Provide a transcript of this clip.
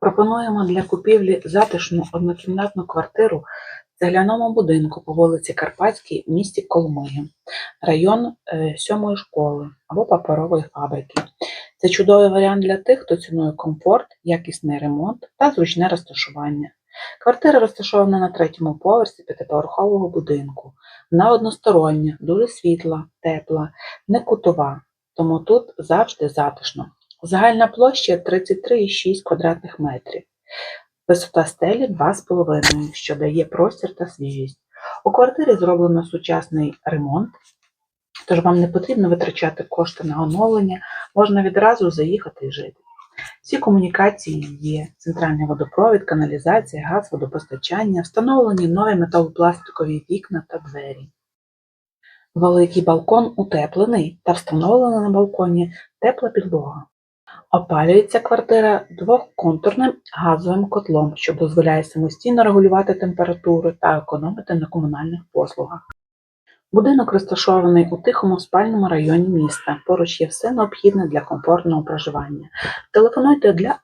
Пропонуємо для купівлі затишну однокімнатну квартиру в цегляному будинку по вулиці Карпатській в місті Коломиї, район е, сьомої школи або паперової фабрики. Це чудовий варіант для тих, хто цінує комфорт, якісний ремонт та зручне розташування. Квартира розташована на третьому поверсі п'ятиповерхового будинку. Вона одностороння, дуже світла, тепла, не кутова, тому тут завжди затишно. Загальна площа 33,6 квадратних метрів. Висота стелі 2,5, що дає простір та свіжість. У квартирі зроблено сучасний ремонт, тож вам не потрібно витрачати кошти на оновлення, можна відразу заїхати і жити. Всі комунікації є: центральний водопровід, каналізація, газ, водопостачання, встановлені нові металопластикові вікна та двері. Великий балкон утеплений та встановлена на балконі тепла підлога. Опалюється квартира двохконтурним газовим котлом, що дозволяє самостійно регулювати температуру та економити на комунальних послугах. Будинок розташований у тихому спальному районі міста. Поруч є все необхідне для комфортного проживання. Телефонуйте для